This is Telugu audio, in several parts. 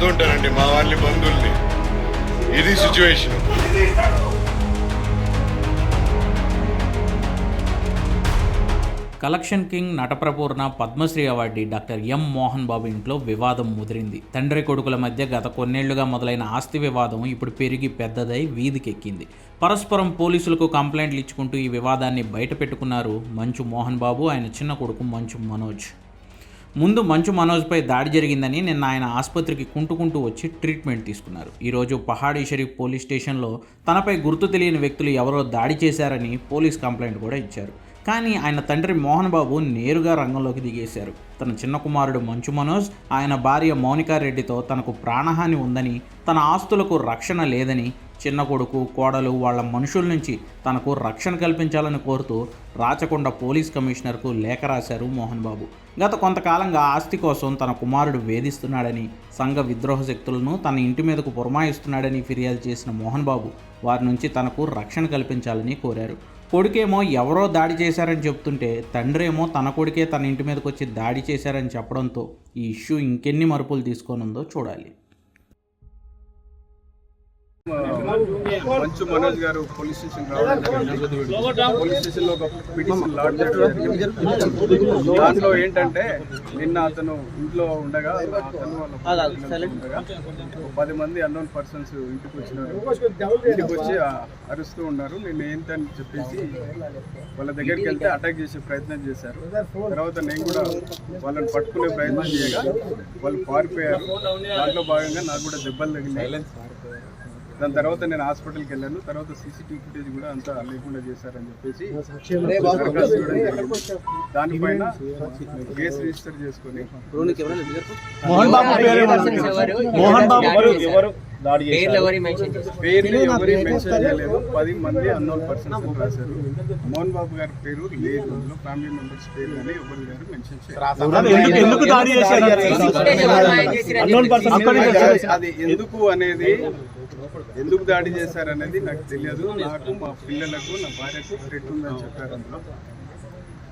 కొడుతూ ఉంటారండి మా వాళ్ళని బంధువుల్ని. ఇది situation collection king నటప్రపూర్ణ Padmashri awardee doctor M Mohan Babu ఇంట్లో వివాదం ముదిరింది. తండ్రి కొడుకుల మధ్య గత కొన్నేళ్ళుగా మొదలైన ఆస్తి వివాదం ఇప్పుడు పెరిగి పెద్దదై వీధికెక్కింది. పరస్పరం పోలీసులకు కంప్లైంట్లు ఇచ్చుకుంటూ ఈ వివాదాన్ని బయటపెట్టుకున్నారు మంచు మోహన్ బాబు ఆయన చిన్న కొడుకు మంచు మనోజ్. ముందు మంచు మనోజ్పై దాడి జరిగిందని నిన్న ఆయన ఆసుపత్రికి కుంటుకుంటూ వచ్చి ట్రీట్మెంట్ తీసుకున్నారు. ఈరోజు పహాడీ షరీఫ్ పోలీస్ స్టేషన్లో తనపై గుర్తు తెలియని వ్యక్తులు ఎవరో దాడి చేశారని పోలీస్ కంప్లైంట్ కూడా ఇచ్చారు. కానీ ఆయన తండ్రి మోహన్ బాబు నేరుగా రంగంలోకి దిగేశారు. తన చిన్న కుమారుడు మంచు మనోజ్ ఆయన భార్య మౌనికారెడ్డితో తనకు ప్రాణహాని ఉందని తన ఆస్తులకు రక్షణ లేదని చిన్న కొడుకు కోడలు వాళ్ళ మనుషుల నుంచి తనకు రక్షణ కల్పించాలని కోరుతూ రాచకొండ పోలీస్ కమిషనర్కు లేఖ రాశారు మోహన్ బాబు. గత కొంతకాలంగా ఆస్తి కోసం తన కుమారుడు వేధిస్తున్నాడని సంఘ విద్రోహ శక్తులను తన ఇంటి మీదకు పురమాయిస్తున్నాడని ఫిర్యాదు చేసిన మోహన్ బాబు వారి నుంచి తనకు రక్షణ కల్పించాలని కోరారు. కొడుకేమో ఎవరో దాడి చేశారని చెప్తుంటే తండ్రేమో తన కొడుకే తన ఇంటి మీదకి వచ్చి దాడి చేశారని చెప్పడంతో ఈ ఇష్యూ ఇంకెన్ని మరుపులు తీసుకోనుందో చూడాలి. మంచు మనోజ్ గారు పోలీస్ స్టేషన్ రావడం. పోలీస్ స్టేషన్లో ఒక పిటిషన్ లాడ్ దాంట్లో ఏంటంటే నిన్న అతను ఇంట్లో ఉండగా పది మంది అన్నోన్ పర్సన్స్ ఇంటికి వచ్చినారు. ఇంటికి వచ్చి అరుస్తూ ఉన్నారు. నేను ఏంటని చెప్పేసి వాళ్ళ దగ్గరికి వెళ్తే అటాక్ చేసే ప్రయత్నం చేశారు. తర్వాత నేను కూడా వాళ్ళని పట్టుకునే ప్రయత్నం చేయగా వాళ్ళు పారిపోయారు. దాంట్లో భాగంగా నాకు కూడా దెబ్బలు తగిలినాయి. దాని తర్వాత నేను హాస్పిటల్కి వెళ్ళాను. తర్వాత సీసీటీవీ ఫుటేజ్ కూడా అంతా లేకుండా చేశారని చెప్పేసి. దానిపైన కేసు రిజిస్టర్ చేసుకొని మోహన్ బాబు పేరు మోహన్ బాబు ఎవరు ఎవరు దాడి పేర్లు ఎవరి మెన్షన్ చేస్తారు పేర్లు ఎవరి మెన్షన్ చేయలేదు. పది మంది అన్నోన్ పర్సన్స్ రాశారు. మోహన్ బాబు గారి పేరు లేదు. అందులో ఫ్యామిలీ మెంబర్స్ పేరు అని ఎవరి గారు మెన్షన్ చేశారు. అది ఎందుకు అనేది ఎందుకు దాడి చేశారనేది నాకు తెలియదు. నాకు మా పిల్లలకు నా భార్యకు థ్రెట్ ఉందని చెప్పారు అందులో.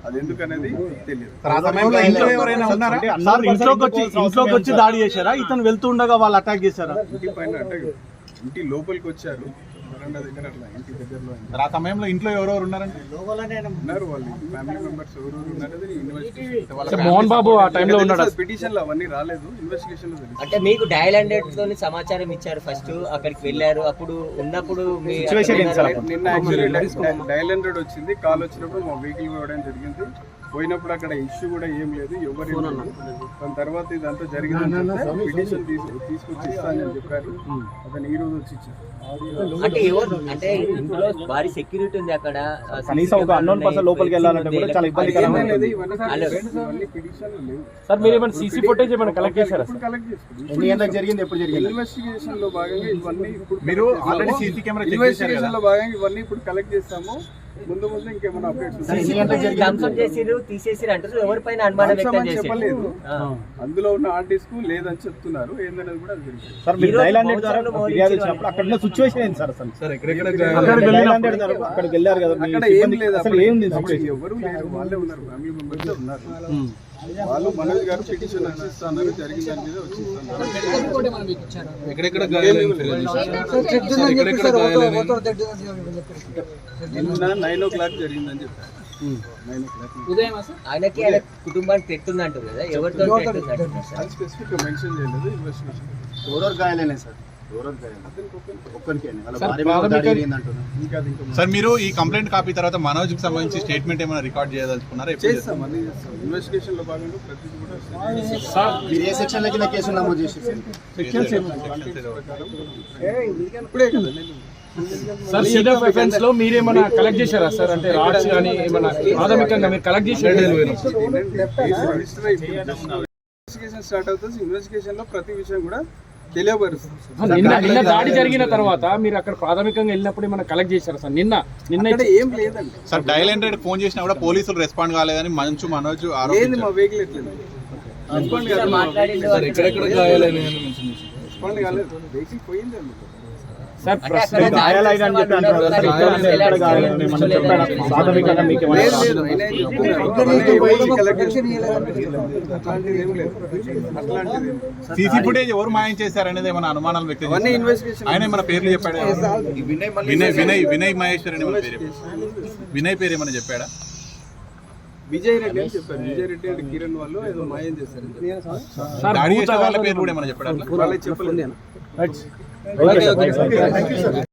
అది ఎందుకు అనేది తెలియదు. ఆ సమయంలో ఇంట్లో ఎవరైనా ఉన్నారా? సార్ ఇంట్లోకి వచ్చి ఇంట్లోకి వచ్చి దాడి చేశారా. ఇతను వెళ్తూ ఉండగా వాళ్ళు అటాక్ చేశారా? ఇంటి పైన అంటే ఇంటి లోపలికి వచ్చారు. ఆ సమయంలో ఇంట్లో ఎవరెవరు ఉన్నారండి? ఉన్నారు వాళ్ళు. ఫ్యామిలీ మెంబర్స్ ఎవరు ఉన్నది ఇన్వెస్టిగేషన్ మోహన్ బాబు ఆ టైంలో ఉన్నాడు? పిటిషన్ అవన్నీ రాలేదు. ఇన్వెస్టిగేషన్లో తెలుసు అంటే మీకు డయల్ హండ్రెడ్ తోని సమాచారం ఇచ్చారు ఫస్ట్ అక్కడికి వెళ్ళారు. అప్పుడు ఉన్నప్పుడు? నిన్న డైల్ హండ్రెడ్ వచ్చింది. కాల్ వచ్చినప్పుడు మా వెహికల్ పోవడం జరిగింది. పోయినప్పుడు అక్కడ ఇష్యూ కూడా ఏం లేదు ఎవరు. దాని తర్వాత ఇదంతా జరిగింది పిటిషన్ తీసుకొచ్చి ఇస్తానని చెప్పారు. అతను ఈ రోజు వచ్చి ఇచ్చారు. అంటే ఎవరు? అంటే ఇంట్లో భారీ సెక్యూరిటీ ఉంది అక్కడ. కనీసం ఒక లోపలికి వెళ్ళాలంటే కూడా చాలా సార్ మీరు ఏమైనా సీసీ ఫుటేజ్ ఏమైనా కలెక్ట్ చేశారా ఇప్పుడు కలెక్ట్ చేసుకుంటాం ఎన్ని గంటలకు జరిగింది ఎప్పుడు జరిగింది? ఇన్వెస్టిగేషన్లో భాగంగా ఇవన్నీ ఇప్పుడు మీరు. CC camera investigation? లో భాగంగా ఇవన్నీ ఇప్పుడు కలెక్ట్ చేస్తాము. ముందు ముందు ఇంకేమైనా అప్డేట్స్ చెప్పలేదు. అందులో ఉన్న ఆర్టిస్ట్కు లేదని చెప్తున్నారు ఏందనేది కూడా సార్ మీరు ద్వారా అక్కడ ఏంటి సార్ అసలు? సార్ ఎక్కడెక్కడ అక్కడికి వెళ్ళారు కదా అక్కడ ఏం లేదు అసలు. ఏం లేదు? ఎవరు లేరు వాళ్ళే ఉన్నారు ఫ్యామిలీ మెంబర్స్ ఉన్నారు. వాళ్ళు మనోజ్ గారు పిటిషన్ వచ్చిస్తున్నారు జరిగిన దాని మీద వచ్చిస్తున్నారు. ఎక్కడెక్కడ నిన్న నైన్ ఓ క్లాక్ జరిగిందని చెప్పారు. ఆయనకి ఆయన కుటుంబానికి పెట్టుంది అంటారు కదా ఎవరితో స్పెసిఫిక్ మెన్షన్ చేయలేదు ఇన్వెస్టిగేషన్ గాయాలైనా సార్? సార్ మీరు ఈ కంప్లైంట్ కాపీ తర్వాత మనోజ్కి సంబంధించి స్టేట్మెంట్ ఏమైనా రికార్డ్ చేయదలుచుకున్నారా? ఇన్వెస్టిగేషన్లో భాగంగా ప్రతిదీ కూడా మీరు ఏ సెక్షన్లో కింద కేసు నమోదు చేసేసారు సెక్షన్స్ ఇప్పుడే కదా నేను సార్ సీట్ ఆఫ్ ఎఫెన్స్లో మీరేమైనా కలెక్ట్ చేశారా సార్? అంటే రాడ్స్ కానీ ఏమైనా ప్రాథమికంగా మీరు కలెక్ట్ చేశారు? ఇన్వెస్టిగేషన్ స్టార్ట్ అవుతుంది ఇన్వెస్టిగేషన్లో ప్రతి విషయం కూడా నిన్న నిన్న దాడి జరిగిన తర్వాత మీరు అక్కడ ప్రాథమికంగా వెళ్ళినప్పుడు ఏమైనా కలెక్ట్ చేశారా సార్? నిన్న నిన్న ఏం లేదండి. సార్ డైల్ హండ్రెడ్ ఫోన్ చేసినా కూడా పోలీసులు రెస్పాండ్ కాలేదని మంచు మనోజ్ లేదు ఆరోపించారు. మా వెహికల్ ఎట్లేదు? రెస్పాండ్ కాలేదు. రెస్పాండ్ కాలేదు. వెహికల్ పోయింది అందులో సార్ అంటే గాయాలైన అని చెప్పి కదా సార్, ఇక్కడ ఎక్కడ గాయాలని చెప్పాడా? ప్రాథమికంగా మీకు సీసీ ఫుటేజ్ ఎవరు మాయం చేశారు అనేది ఏమైనా అనుమానాలు వ్యక్తం ఆయన ఏమైనా పేర్లు చెప్పాడు? వినయ్ వినయ్ వినయ్ మహేశ్వర్ అని పేరు? వినయ్ పేరు ఏమైనా చెప్పాడా? విజయ్ రెడ్డి అని చెప్పారు. విజయ్ రెడ్డి అండ్ కిరణ్ వాళ్ళు ఏదో మాయం చేశారు. వాళ్ళ పేరు కూడా ఏమైనా చెప్పాడా అట్లా? వాళ్ళకి చెప్పలేదు. Okay sir, thank you sir.